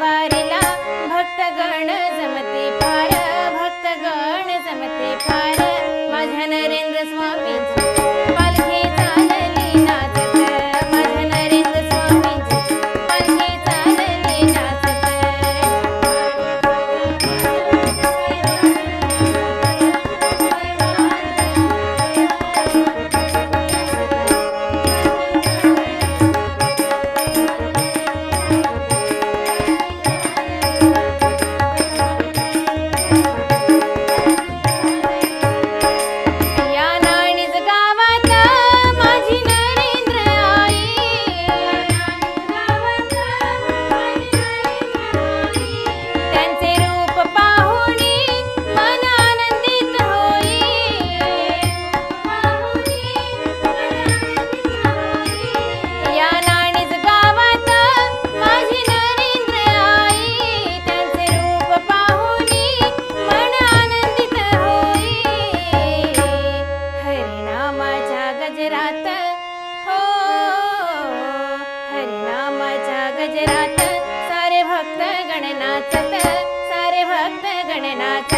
बारे गणनाथ सारे भक्त गणनाथ